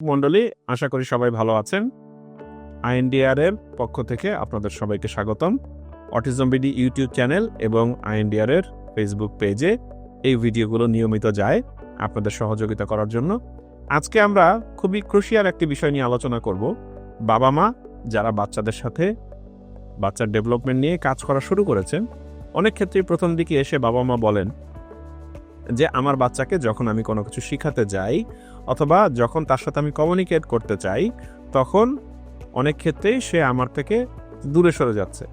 মণ্ডলী আশা করি সবাই ভালো আছেন। আইএনডিআর এর পক্ষ থেকে আপনাদের সবাইকে স্বাগতম। অটিজম বিডি ইউটিউব চ্যানেল এবং আইএনডিআর এর ফেসবুক পেজে এই ভিডিওগুলো নিয়মিত যায় আপনাদের সহযোগিতা করার জন্য। আজকে আমরা খুবই ক্রুশিয়াল একটি বিষয় নিয়ে আলোচনা করব। বাবা মা যারা বাচ্চাদের সাথে বাচ্চার ডেভেলপমেন্ট নিয়ে কাজ করা শুরু করেছেন, অনেক ক্ষেত্রেই প্রথম দিকে এসে বাবা মা বলেন যে, আমার বাচ্চাকে যখন আমি কোনো কিছু শিখাতে যাই অথবা যখন তার সাথে আমি কমিউনিকেট করতে চাই, তখন অনেক ক্ষেত্রেই সে আমার থেকে দূরে সরে যাচ্ছে।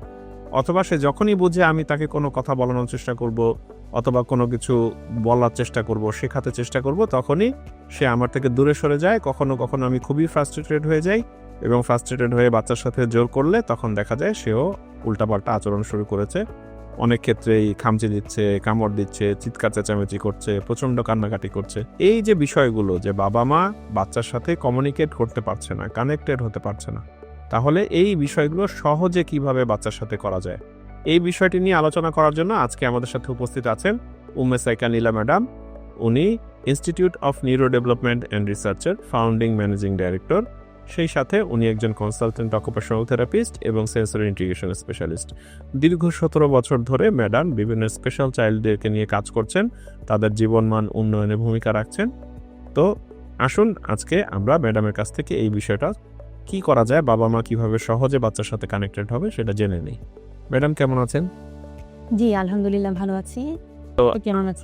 অথবা সে যখনই বুঝে আমি তাকে কোনো কথা বলানোর চেষ্টা করব, অথবা কোনো কিছু বলার চেষ্টা করব, শেখাতে চেষ্টা করব, তখনই সে আমার থেকে দূরে সরে যায়। কখনো কখনো আমি খুবই ফ্রাস্ট্রেটেড হয়ে যাই এবং ফ্রাস্ট্রেটেড হয়ে বাচ্চার সাথে জোর করলে তখন দেখা যায় সেও উল্টাপাল্টা আচরণ শুরু করেছে। অনেক ক্ষেত্রেই খামচি দিচ্ছে, কামড় দিচ্ছে, চিৎকার চেঁচামেচি করছে প্রচণ্ড কান্নাকাটি করছে। এই যে বিষয়গুলো যে বাবা মা বাচ্চার সাথে কমিউনিকেট করতে পারছে না কানেক্টেড হতে পারছে না, তাহলে এই বিষয়গুলো সহজে কীভাবে বাচ্চার সাথে করা যায়? এই বিষয়টি নিয়ে আলোচনা করার জন্য আজকে আমাদের সাথে উপস্থিত আছেন উম্মে সাইকা নীলা ম্যাডাম। উনি institute of neuro development and রিসার্চের ফাউন্ডিং ম্যানেজিং ডাইরেক্টর সেই সাথে উনি একজন কনসালটেন্ট অকুপেশনাল থেরাপিস্ট এবং সেন্সরি ইন্টিগ্রেশন স্পেশালিস্ট দীর্ঘ সতেরো বছর ধরে ম্যাডাম বিভিন্ন স্পেশাল চাইল্ডদেরকে নিয়ে কাজ করছেন তাদের জীবনমান উন্নয়নে ভূমিকা রাখছেন। তো আসুন আজকে আমরা ম্যাডামের কাছ থেকে এই বিষয়টা কি করা যায় বাবা মা কীভাবে সহজে বাচ্চার সাথে কানেক্টেড হবে সেটা জেনে নেই। ম্যাডাম কেমন আছেন? জি আলহামদুলিল্লাহ ভালো আছি। তো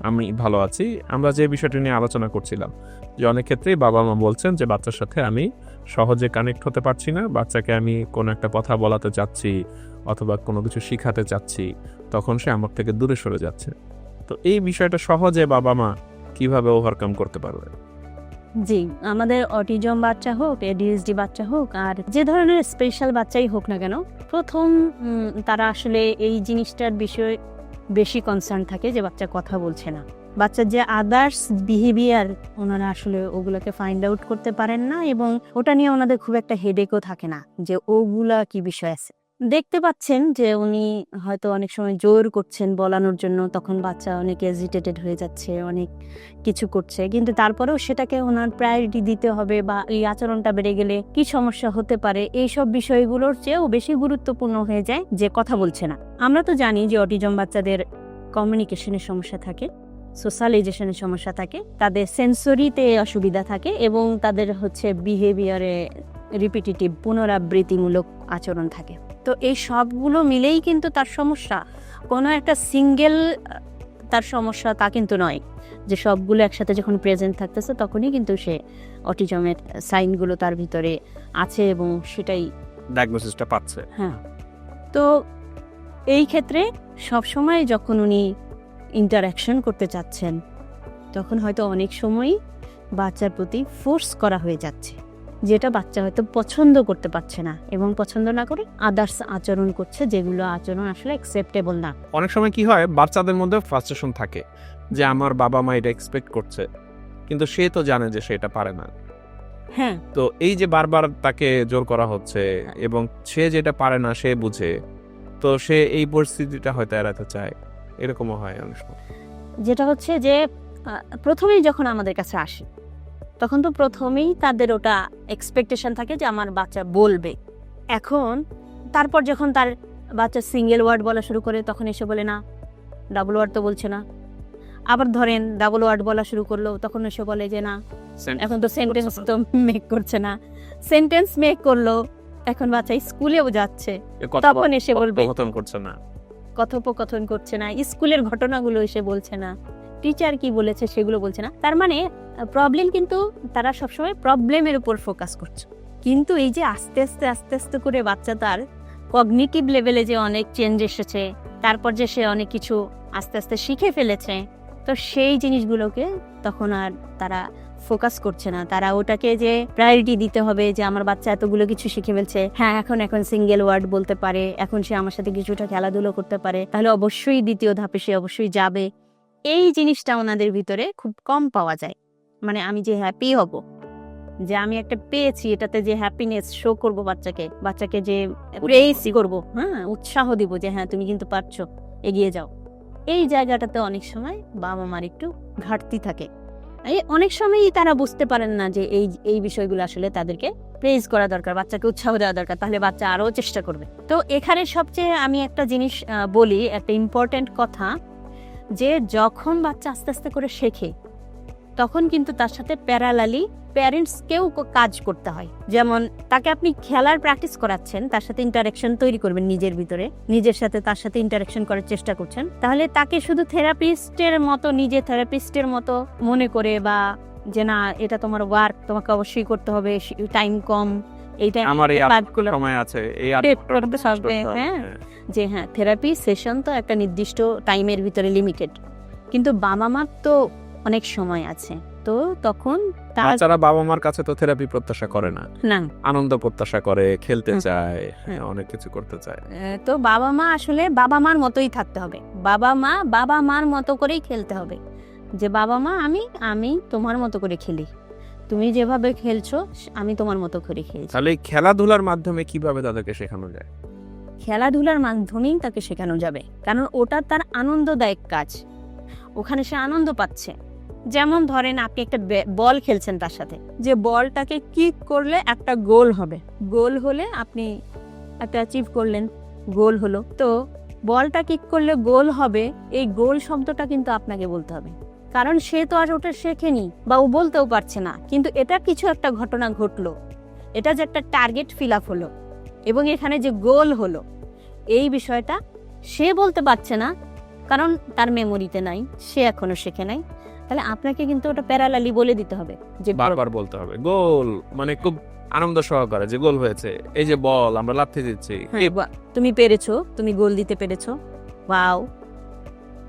আমি ভালো আছি। আমরা যে বিষয়টি নিয়ে আলোচনা করছিলাম যে অনেক ক্ষেত্রেই বাবা মা বলছেন যে বাচ্চার সাথে আমি সহজে কানেক্ট হতে পারছি না, বাচ্চাকে আমি কোনো একটা কথা বলাতে চাচ্ছি অথবা কোনো কিছু শিখাতে চাচ্ছি, তখন সে আমার থেকে দূরে সরে যাচ্ছে। তো এই বিষয়টা সহজে বাবা মা কীভাবে ওভারকাম করতে পারবে? জি, আমাদের অটিজম বাচ্চা হোক এডিএসডি বাচ্চা হোক, আর যে ধরনের স্পেশাল বাচ্চাই হোক না কেন, প্রথম তারা আসলে এই জিনিসটার বিষয়ে বেশি কনসার্ন থাকে যে বাচ্চা কথা বলছে না। বাচ্চার যে আদার্স বিহেভিয়ার ওনারা আসলে ওগুলোকে ফাইন্ড আউট করতে পারেন না এবং ওটা নিয়ে ওনাদের খুব একটা হেডেকও থাকে না যে ওগুলা কি বিষয় আছে। দেখতে পাচ্ছেন যে উনি হয়তো অনেক সময় জোর করছেন বলানোর জন্য, তখন বাচ্চা অনেক এজিটেটেড হয়ে যাচ্ছে, অনেক কিছু করছে, কিন্তু তারপরেও সেটাকে ওনার প্রায়োরিটি দিতে হবে বা এই আচরণটা বেড়ে গেলে কি সমস্যা হতে পারে এই সব বিষয়গুলোর চেয়েও বেশি গুরুত্বপূর্ণ হয়ে যায় যে কথা বলছে না। আমরা তো জানি যে অটিজম বাচ্চাদের কমিউনিকেশনের সমস্যা থাকে। সোশ্যালাইজেশনের সমস্যা থাকে তাদের সেন্সরিতে অসুবিধা থাকে এবং তাদের হচ্ছে বিহেভিয়ারে রিপিটিটিভ পুনরাবৃত্তিমূলক আচরণ থাকে। তো এই সবগুলো মিলেই কিন্তু তার সমস্যা। কোনো একটা সিঙ্গেল তার সমস্যা তা কিন্তু নয় যে সবগুলো একসাথে যখন প্রেজেন্ট থাকতেছে তখনই কিন্তু সে অটিজমের সাইনগুলো তার ভিতরে আছে এবং সেটাই ডায়াগনোসিসটা পাচ্ছে। হ্যাঁ। তো এই ক্ষেত্রে সবসময় যখন উনি ইন্টারাকশন করতে চাচ্ছেন তখন হয়তো অনেক সময়ই বাচ্চার প্রতি ফোর্স করা হয়ে যাচ্ছে যেটা বাচ্চা হয়তো পছন্দ করতে পারছে না এবং পছন্দ না করে আদার্স আচরণ করছে যেগুলো আচরণ আসলে অ্যাকসেপ্টেবল না। অনেক সময় কি হয় বাচ্চাদের মধ্যে ফ্রাস্ট্রেশন থাকে যে আমার বাবা মা এটা এক্সপেক্ট করছে কিন্তু সে তো জানে যে সে এটা পারে না। হ্যাঁ। তো এই যে বারবার তাকে জোর করা হচ্ছে এবং সে যেটা পারে না সে বুঝে তো সে এই পরিস্থিতিটা হয়তো এড়াতে চায়। এরকমও হয় অনেক সময়। যেটা হচ্ছে যে প্রথমেই যখন আমাদের কাছে আসে তখন তো প্রথমেই তাদের ওটা এক্সপেকটেশন থাকে যে আমার বাচ্চা বলবে। এখন তারপর যখন তার বাচ্চা সিঙ্গেল ওয়ার্ড বলা শুরু করে তখন এসে বলে না ডাবল ওয়ার্ড তো বলছে না। আবার ধরেন ডাবল ওয়ার্ড বলা শুরু করল তখন এসে বলে যে না এখন তো সেন্টেন্স তো মেক করছে না। সেন্টেন্স মেক করল এখন বাচ্চা স্কুলেও যাচ্ছে। তখন এসে বলবে করছে না। কথোপকথন করছে না, স্কুলের ঘটনাগুলো এসে বলছে না টিচার কি বলেছে সেগুলো বলছে না। তার মানে প্রবলেম কিন্তু তারা সবসময় প্রবলেমের উপর ফোকাস করছে। কিন্তু এই যে আস্তে আস্তে আস্তে আস্তে করে বাচ্চা তার কগনিটিভ লেভেলে যে অনেক চেঞ্জ এসেছে, তারপর যে সে অনেক কিছু আস্তে আস্তে শিখে ফেলেছে, তো সেই জিনিসগুলোকে তখন আর তারা ফোকাস করছে না। তারা ওটাকে যে প্রায়োরিটি দিতে হবে যে আমার বাচ্চা এতগুলো কিছু শিখে ফেলছে। হ্যাঁ এখন এখন সিঙ্গেল ওয়ার্ড বলতে পারে, এখন সে আমার সাথে কিছুটা খেলাধুলো করতে পারে, তাহলে অবশ্যই দ্বিতীয় ধাপে সে অবশ্যই যাবে। এই জিনিসটা ওনাদের ভিতরে খুব কম পাওয়া যায়। মানে আমি যে হ্যাপি হব, যে আমি একটা পেয়েছি, এটাতে যে হ্যাপিনেস শো করব বাচ্চাকে বাচ্চাকে যে প্রেসি করব হ্যাঁ উৎসাহ দিব যে হ্যাঁ তুমি কিন্তু পারছ, এগিয়ে যাও। এই জায়গাটাতে অনেক সময় বাবা মার একটু ঘাটতি থাকে। অনেক সময়ই তারা বুঝতে পারেন না যে এই এই বিষয়গুলো আসলে তাদেরকে প্রেজ করা দরকার, বাচ্চাকে উৎসাহ দেওয়া দরকার, তাহলে বাচ্চা আরও চেষ্টা করবে। তো এখানে সবচেয়ে আমি একটা জিনিস বলি, একটা ইম্পর্ট্যান্ট কথা যে যখন বাচ্চা আস্তে আস্তে করে শেখে, তখন কিন্তু তার সাথে প্যারালালি প্যারেন্টসকেও কাজ করতে হয় যেমন তাকে আপনি খেলার প্র্যাকটিস করাচ্ছেন তার সাথে ইন্টারাকশন তৈরি করবেন নিজের ভিতরে নিজের সাথে তার সাথে ইন্টারাকশন করার চেষ্টা করছেন তাহলে তাকে শুধু থেরাপিস্টের মতো নিজে থেরাপিস্টের মতো মনে করে বা যে না এটা তোমার ওয়ার্ক তোমাকে অবশ্যই করতে হবে টাইম কম এই আমার সময় আছে। হ্যাঁ। হ্যাঁ। যে হ্যাঁ থেরাপি সেশন তো একটা নির্দিষ্ট টাইমের ভিতরে লিমিটেড কিন্তু বাবা মার তো অনেক সময় আছে তো তখন তারা বাবা মার কাছে তো থেরাপি প্রত্যাশা করে না। না। আনন্দ প্রত্যাশা করে খেলতে চায় হ্যাঁ, অনেক কিছু করতে চায়। তো বাবা মা আসলে বাবা মার মতোই থাকতে হবে। বাবা মা বাবা মার মতো করেই খেলতে হবে। যে বাবা মা আমি আমি তোমার মতো করে খেলি। তুমি যেভাবে খেলছো আমি তোমার মতো করে খেলছি। তাহলে খেলাধুলার মাধ্যমে কীভাবে তাদেরকে শেখানো যায়? খেলাধুলার মাধ্যমেই তাকে শেখানো যাবে। কারণ ওটা তার আনন্দদায়ক কাজ। ওখানে সে আনন্দ পাচ্ছে। যেমন ধরেন আপনি একটা বল খেলছেন তার সাথে। যে বলটাকে কিক করলে একটা গোল হবে। গোল হলে আপনি একটা অ্যাচিভ করলেন, গোল হলো। তো বলটা কিক করলে গোল হবে, এই গোল শব্দটা কিন্তু আপনাকে বলতে হবে। কারণ সে তো আর ওটা শেখেনি বা ও বলতেও পারছে না। কিন্তু এটা কিছু একটা ঘটনা ঘটলো। এটা যে একটা টার্গেট ফিল আপ হলো এবং এখানে যে গোল হলো, এই বিষয়টা সে বলতে পারছে না। কারণ তার মেমোরিতে নাই, সে এখনও শেখে নাই। তাহলে আপনাকে কিন্তু ওটা প্যারালালি বলে দিতে হবে যে বারবার বলতে হবে। গোল মানে খুব আনন্দ সহকারে যে গোল হয়েছে। এই যে বল আমরা লাথি দিচ্ছি। হ্যাঁ, তুমি পেরেছ তুমি গোল দিতে পেরেছ। ওয়াও।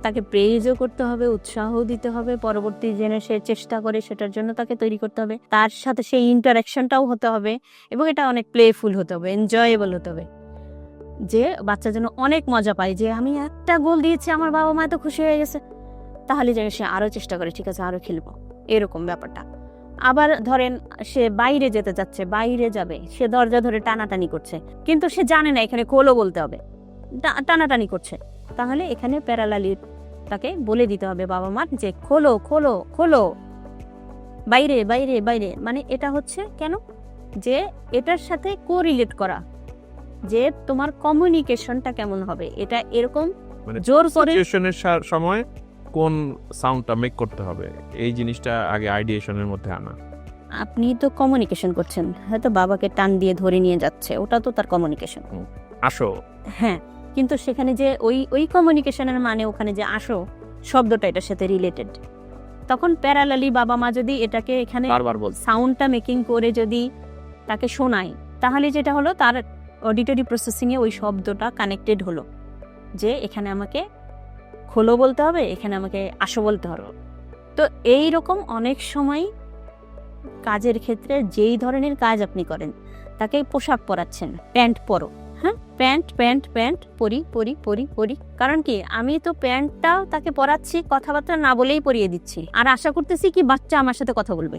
তাকে প্রেজও করতে হবে উৎসাহ দিতে হবে। পরবর্তী জেনে সে চেষ্টা করে সেটার জন্য তাকে তৈরি করতে হবে। তার সাথে সেই ইন্টারাকশনটাও হতে হবে এবং এটা অনেক প্লেফুল হতে হবে এনজয়েবল হতে হবে। যে বাচ্চা যেন অনেক মজা পায় যে আমি একটা গোল দিয়েছি আমার বাবা মা তো খুশি হয়ে গেছে। তাহলে যেন সে আরও চেষ্টা করে ঠিক আছে আরও খেলব। এরকম ব্যাপারটা। আবার ধরেন সে বাইরে যেতে যাচ্ছে বাইরে যাবে সে দরজা ধরে টানাটানি করছে কিন্তু সে জানে না এখানে কোলো বলতে হবে। টানাটানি করছে। তাহলে এখানে প্যারালালি তাকে বলে দিতে হবে বাবা মার যে খোলো খোলো খোলো। বাইরে বাইরে বাইরে। মানে এটা হচ্ছে কেন? যে এটার সাথে কোরিলেট করা। যে তোমার কমিউনিকেশনটা কেমন হবে? এটা এরকম মানে জোর করে সময় কোন সাউন্ডটা মেক করতে হবে? এই জিনিসটা আগে আইডিয়েশনের মধ্যে আনা। আপনি তো কমিউনিকেশন করছেন। হয়তো বাবাকে টান দিয়ে ধরে নিয়ে যাচ্ছে। ওটা তো তার কমিউনিকেশন আসো। হ্যাঁ কিন্তু সেখানে যে ওই ওই কমিউনিকেশনের মানে ওখানে যে আসো শব্দটা এটার সাথে রিলেটেড তখন প্যারালালি বাবা মা যদি এটাকে এখানে বারবার বল। সাউন্ডটা মেকিং করে যদি তাকে শোনায় তাহলে যেটা হলো তার অডিটরি প্রসেসিংয়ে ওই শব্দটা কানেক্টেড হলো। যে এখানে আমাকে খোলো বলতে হবে এখানে আমাকে আসো বলতে হবে। তো এই রকম অনেক সময় কাজের ক্ষেত্রে যেই ধরনের কাজ আপনি করেন তাকে পোশাক পরাচ্ছেন প্যান্ট পরো হ্যাঁ? প্যান্ট প্যান্ট প্যান্ট পরি পরি পরি পরি। কারণ কি? আমি তো প্যান্টটাও তাকে পরাচ্ছি কথাবার্তা না বলেই পরিয়ে দিচ্ছি। আর আশা করতেছি কি বাচ্চা আমার সাথে কথা বলবে।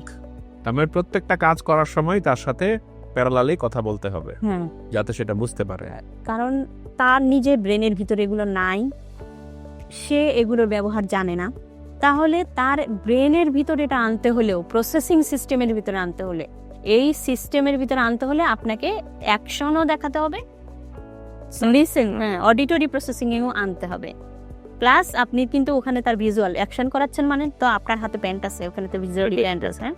তার মানে প্রত্যেকটা কাজ করার সময় তার সাথে প্যারালালি কথা বলতে হবে হ্যাঁ। যাতে সেটা বুঝতে পারে। কারণ তার নিজের ব্রেনের ভিতরে এগুলো নাই। সে এগুলোর ব্যবহার জানে না। তাহলে তার ব্রেনের ভিতরে এটা আনতে হলেও প্রসেসিং সিস্টেমের ভিতরে আনতে হলে এই সিস্টেমের ভিতরে আনতে হলে আপনাকে অ্যাকশনও দেখাতে হবে লিসেন হ্যাঁ অডিটরি প্রসেসিংয়েও আনতে হবে। প্লাস আপনি কিন্তু ওখানে তার ভিজুয়াল অ্যাকশন করাচ্ছেন মানে তো আপনার হাতে প্যান্ট আছে ওখানে তো ভিজুয়াল প্যান্ট আছে হ্যাঁ?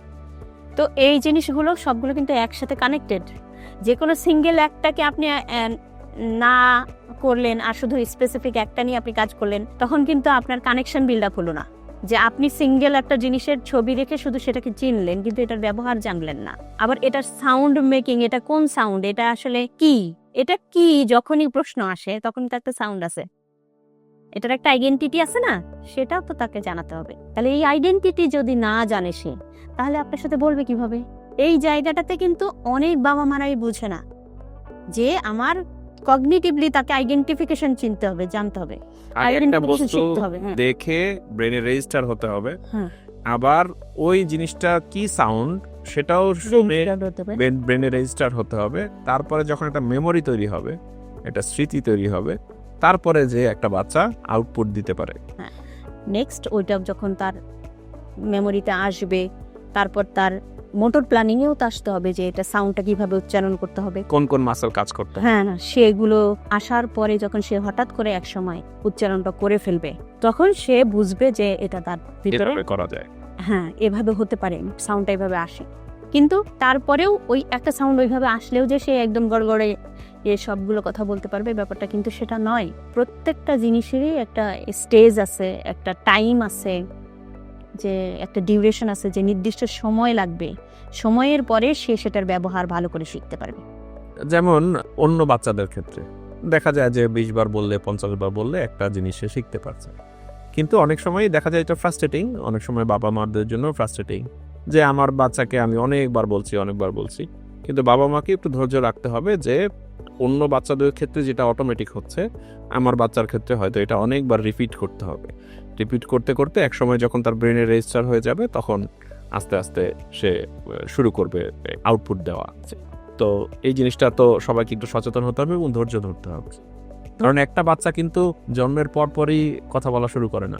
তো এই জিনিসগুলো সবগুলো কিন্তু একসাথে কানেক্টেড যে কোনো সিঙ্গেল একটাকে আপনি না করলেন আর শুধু স্পেসিফিক একটা নিয়ে আপনি কাজ করলেন, তখন কিন্তু আপনার কানেকশন বিল্ড আপ হলো না। যে আপনি সিঙ্গেল একটা জিনিসের ছবি রেখে শুধু সেটাকে চিনলেন, কিন্তু এটার ব্যবহার জানলেন না। আবার এটার সাউন্ড মেকিং এটা কোন সাউন্ড এটা আসলে কি? এটা কি? যখনই প্রশ্ন আসে, তখন তো একটা সাউন্ড আছে। এটার একটা আইডেন্টিটি আছে না, সেটাও তো তাকে জানাতে হবে। তাহলে এই আইডেন্টিটি যদি না জানে সে, তাহলে আপনার সাথে বলবে কীভাবে? এই জায়গাটাতে কিন্তু অনেক বাবা মারাই বুঝে না। যে আমার কগনিটিভলি তাকে আইডেন্টিফিকেশন চিনতে হবে জানতে হবে। একটা বস্তু হ্যাঁ। দেখে ব্রেনে রেজিস্টার হতে হবে। হ্যাঁ। আবার ওই জিনিসটা কি সাউন্ড সেটাও শুনে ব্রেনে রেজিস্টার হতে হবে। তারপরে যখন একটা মেমোরি তৈরি হবে একটা স্মৃতি তৈরি হবে তারপরে যে একটা বাচ্চা আউটপুট দিতে পারে। নেক্সট ওইটা যখন তার মেমোরিতে আসবে তারপর তার মোটর প্ল্যানিংয়েও তো আসতে হবে যে এটা সাউন্ডটা কীভাবে উচ্চারণ করতে হবে। কোন কোন মাসেল কাজ করতে হ্যাঁ? না সেগুলো আসার পরে যখন সে হঠাৎ করে এক সময় উচ্চারণটা করে ফেলবে তখন সে বুঝবে যে এটা তার ভিতরে করা যায়। হ্যাঁ এভাবে হতে পারে সাউন্ডটা এভাবে আসে। কিন্তু তারপরেও ওই একটা সাউন্ড ওইভাবে আসলেও যে সে একদম গড়গড়ে এ সবগুলো কথা বলতে পারবে ব্যাপারটা কিন্তু সেটা নয়। প্রত্যেকটা জিনিসেরই একটা স্টেজ আছে একটা টাইম আছে যে একটা ডিউরেশন আছে, যে নির্দিষ্ট সময় লাগবে, সময়ের পরে সে সেটার ব্যবহার ভালো করে শিখতে পারবে। যেমন অন্য বাচ্চাদের ক্ষেত্রে। দেখা যায় যে বিশ বার বললে, পঞ্চাশ বার বললে একটা জিনিস সে শিখতে পারছে। কিন্তু অনেক সময় দেখা যায় এটা ফ্রাস্ট্রেটিং অনেক সময় বাবা মাদের জন্য ফ্রাস্ট্রেটিং যে আমার বাচ্চাকে আমি অনেকবার বলছি অনেকবার বলছি। কিন্তু বাবা মাকে একটু ধৈর্য রাখতে হবে যে অন্য বাচ্চাদের ক্ষেত্রে যেটা অটোমেটিক হচ্ছে, আমার বাচ্চার ক্ষেত্রে হয়তো এটা অনেকবার রিপিট করতে হবে। রিপিট করতে করতে এক সময় যখন তার ব্রেনে রেজিস্টার হয়ে যাবে, তখন আস্তে আস্তে সে শুরু করবে আউটপুট দেওয়া তো এই জিনিসটা তো সবাইকে একটু সচেতন হতে হবে এবং ধৈর্য ধরতে হবে। কারণ একটা বাচ্চা কিন্তু জন্মের পর পরই কথা বলা শুরু করে না।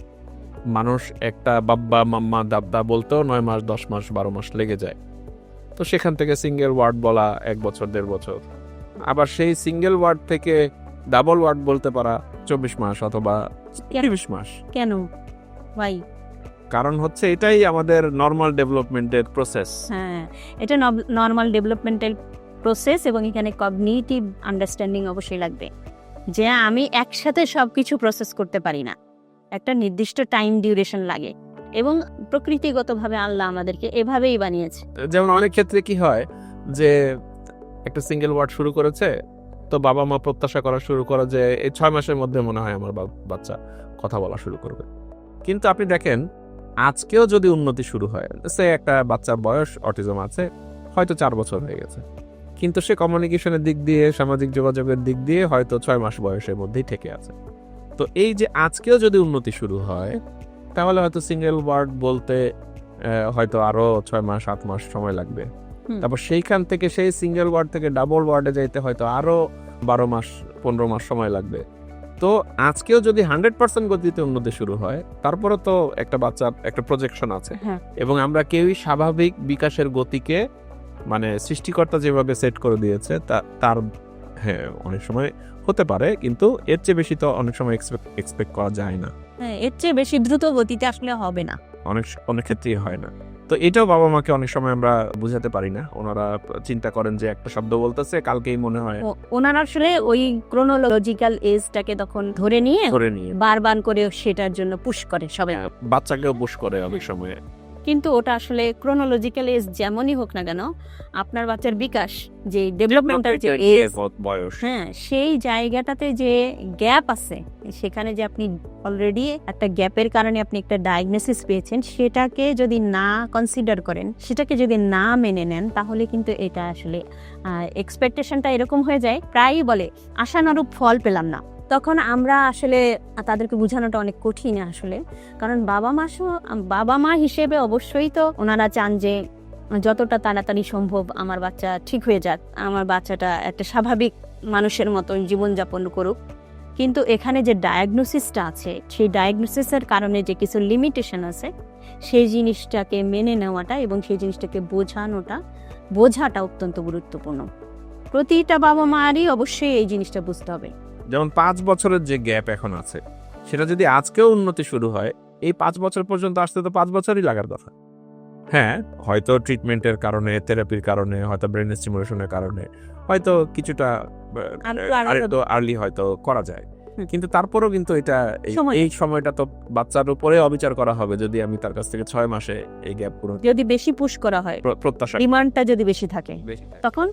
মানুষ একটা বাব্বা, মাম্মা দাব্দা বলতেও নয় মাস, দশ মাস, বারো মাস লেগে যায়। তো সেখান থেকে সিঙ্গেল ওয়ার্ড বলা, এক বছর, দেড় বছর। আবার সেই সিঙ্গেল ওয়ার্ড থেকে ডাবল ওয়ার্ড বলতে পারা চব্বিশ মাস অথবা তিরিশ মাস। কেন? ভাই কারণ হচ্ছে এটাই আমাদের নর্মাল ডেভেলপমেন্টের প্রসেস হ্যাঁ এটা নর্মাল ডেভেলপমেন্টাল প্রসেস এবং এখানে কগনিটিভ আন্ডারস্ট্যান্ডিং অবশ্যই লাগবে। যে আমি একসাথে সব কিছু প্রসেস করতে পারি না। একটা নির্দিষ্ট টাইম ডিউরেশন লাগে এবং প্রকৃতিগতভাবে আল্লাহ আমাদেরকে এভাবেই বানিয়েছে। যেমন অনেক ক্ষেত্রে কি হয় যে একটা সিঙ্গেল ওয়ার্ড শুরু করেছে তো বাবা মা প্রত্যাশা করা শুরু করে যে এই ছয় মাসের মধ্যে মনে হয় আমার বাচ্চা কথা বলা শুরু করবে। কিন্তু আপনি দেখেন, আজকেও যদি উন্নতি শুরু হয় সে একটা বাচ্চার বয়স অটিজম আছে, হয়তো চার বছর হয়ে গেছে। কিন্তু সে কমিউনিকেশনের দিক দিয়ে, সামাজিক যোগাযোগের দিক দিয়ে হয়তো ছয় মাস বয়সের মধ্যেই ঠেকে আছে। তো এই যে আজকেও যদি উন্নতি শুরু হয়, তাহলে হয়তো সিঙ্গেল ওয়ার্ড বলতে হয়তো আরও ছয় মাস, সাত মাস সময় লাগবে। তারপর সেইখান থেকে সেই সিঙ্গেল ওয়ার্ড থেকে ডাবল ওয়ার্ডে যাইতে হয়তো আরও বারো মাস পনেরো মাস সময় লাগবে। তো আজকেও যদি হান্ড্রেড পার্সেন্ট গতিতে উন্নতি শুরু হয় তারপরে তো একটা বাচ্চার একটা প্রজেকশন আছে। হ্যাঁ। এবং আমরা কেউই স্বাভাবিক বিকাশের গতিকে মানে সৃষ্টিকর্তা যেভাবে সেট করে দিয়েছে তার হ্যাঁ অনেক সময় হতে পারে কিন্তু এর চেয়ে বেশি তো অনেক সময় এক্সপেক্ট করা যায় না। হ্যাঁ এর চেয়ে বেশি দ্রুত গতিতে আসলে হবে না। অনেক অনেক ক্ষেত্রেই হয় না। তো এটাও বাবা মাকে অনেক সময় আমরা বুঝাতে পারি না। ওনারা চিন্তা করেন যে একটা শব্দ বলতেছে কালকেই মনে হয় ওনারা আসলে ওই ক্রোনোলজিক্যাল এজটাকে তখন ধরে নিয়ে ধরে নিয়ে। বারবার করে সেটার জন্য পুশ করে সবাই। হ্যাঁ, বাচ্চাকেও পুশ করে অনেক সময়। কিন্তু ওটা আসলে ক্রোনোলজিক্যাল এজ যেমনই হোক না কেন আপনার বাচ্চার বিকাশ যে ডেভেলপমেন্টাল যে এজ হ্যাঁ সেই জায়গাটাতে যে গ্যাপ আছে সেখানে যে আপনি অলরেডি একটা গ্যাপের কারণে আপনি একটা ডায়াগনোসিস পেয়েছেন সেটাকে যদি না কনসিডার করেন সেটাকে যদি না মেনে নেন তাহলে কিন্তু এটা আসলে এক্সপেকটেশনটা এরকম হয়ে যায়। প্রায়ই বলে আশানুরূপ ফল পেলাম না। তখন আমরা আসলে তাদেরকে বোঝানোটা অনেক কঠিন আসলে। কারণ বাবা মা বাবা মা হিসেবে অবশ্যই তো ওনারা চান যে, যতটা তাড়াতাড়ি সম্ভব আমার বাচ্চা ঠিক হয়ে যাক, আমার বাচ্চাটা একটা স্বাভাবিক মানুষের মতন জীবনযাপন করুক। কিন্তু এখানে যে ডায়াগনোসিসটা আছে, সেই ডায়াগনোসিসের কারণে যে কিছু লিমিটেশন আছে, সেই জিনিসটাকে মেনে নেওয়াটা এবং সেই জিনিসটাকে বোঝানোটা, বোঝাটা অত্যন্ত গুরুত্বপূর্ণ। প্রতিটা বাবা মারই অবশ্যই এই জিনিসটা বুঝতে হবে। যেমন পাঁচ বছরের যে গ্যাপ এখন আছে সেটা যদি আজকেও উন্নতি শুরু হয় এই পাঁচ বছর পর্যন্ত আসতে তো পাঁচ বছরই লাগার কথা হ্যাঁ হয়তো ট্রিটমেন্টের কারণে থেরাপির কারণে হয়তো ব্রেন স্টিমুলেশনের কারণে হয়তো কিছুটা আর্লি হয়তো করা যায়। কিন্তু তারপরেও কিন্তু এটা এই- সময়- এই সময়টা তো বাচ্চার উপরে অবিচার করা হবে যদি আমি তার কাছ থেকে ছয় মাসে এই গ্যাপ পূরণ যদি বেশি পুশ করা হয় প্র- প্রত্যাশা ডিমান্ডটা যদি বেশি থাকে বেশি থাকে। তখন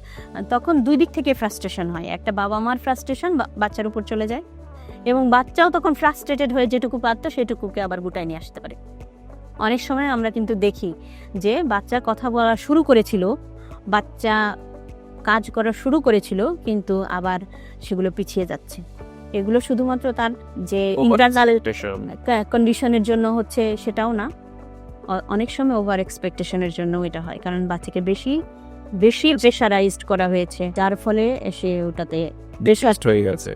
তখন দুই দিক থেকে ফ্রাস্ট্রেশন হয়। একটা বাবা মার ফ্রাস্ট্রেশন বাচ্চার উপর চলে যায় এবং বাচ্চাও তখন ফ্রাস্ট্রেটেড হয়ে যেটুকু পারতো সেটুকুকে আবার গুটায় নিয়ে আসতে পারে। অনেক সময় আমরা কিন্তু দেখি যে বাচ্চা কথা বলা শুরু করেছিল বাচ্চা কাজ করা শুরু করেছিল কিন্তু আবার সেগুলো পিছিয়ে যাচ্ছে। এগুলো শুধুমাত্র তার যে ইন্টারনাল কন্ডিশনের জন্য হচ্ছে সেটাও না। অনেক সময় ওভার এক্সপেকটেশনের জন্য এটা হয় কারণ বাচ্চাকে বেশি বেশি প্রেশারাইজড করা হয়েছে। যার ফলে সে ওটাতে প্রেশার হয়ে গেছে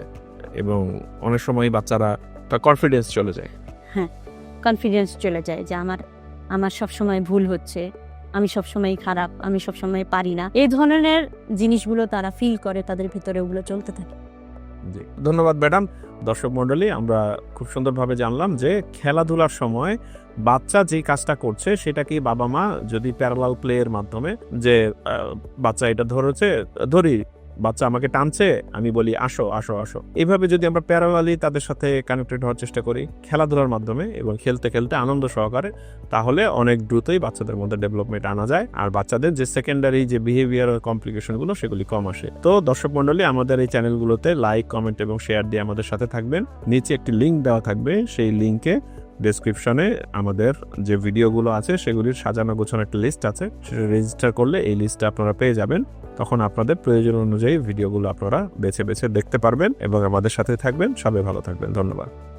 এবং অনেক সময় বাচ্চারা তার কনফিডেন্স চলে যায়। হ্যাঁ কনফিডেন্স চলে যায় যে আমার আমার সবসময় ভুল হচ্ছে আমি সবসময় খারাপ আমি সবসময় পারি না। এই ধরনের জিনিসগুলো তারা ফিল করে তাদের ভিতরে ওগুলো চলতে থাকে। জি। ধন্যবাদ, ম্যাডাম। দর্শক মণ্ডলী, আমরা খুব সুন্দরভাবে জানলাম যে খেলাধুলার সময় বাচ্চা যে কাজটা করছে, সেটা কি বাবা মা যদি প্যারালাল প্লে এর মাধ্যমে যে বাচ্চা এটা ধরেছে, ধরি বাচ্চা আমাকে টানছে, আমি বলি, আসো আসো আসো। এইভাবে যদি আমরা প্যারালালি তাদের সাথে কানেক্টেড হওয়ার চেষ্টা করি, খেলাধুলার মাধ্যমে এবং খেলতে খেলতে আনন্দ সহকারে, তাহলে অনেক দ্রুতই বাচ্চাদের মধ্যে ডেভেলপমেন্ট আনা যায়। আর বাচ্চাদের যে সেকেন্ডারি যে বিহেভিয়ার কমপ্লিকেশনগুলো সেগুলি কম আসে। তো দর্শক মণ্ডলী, আমাদের এই চ্যানেলগুলোতে লাইক কমেন্ট এবং শেয়ার দিয়ে আমাদের সাথে থাকবেন। নিচে একটি লিঙ্ক দেওয়া থাকবে, সেই লিঙ্কে ডেসক্রিপশনে আমাদের যে ভিডিওগুলো আছে, সেগুলির সাজানো গোছানো একটা লিস্ট আছে। সেটা রেজিস্টার করলে এই লিস্টটা আপনারা পেয়ে যাবেন। তখন আপনাদের প্রয়োজন অনুযায়ী ভিডিওগুলো আপনারা বেছে বেছে দেখতে পারবেন এবং আমাদের সাথে থাকবেন। সবাই ভালো থাকবেন। ধন্যবাদ।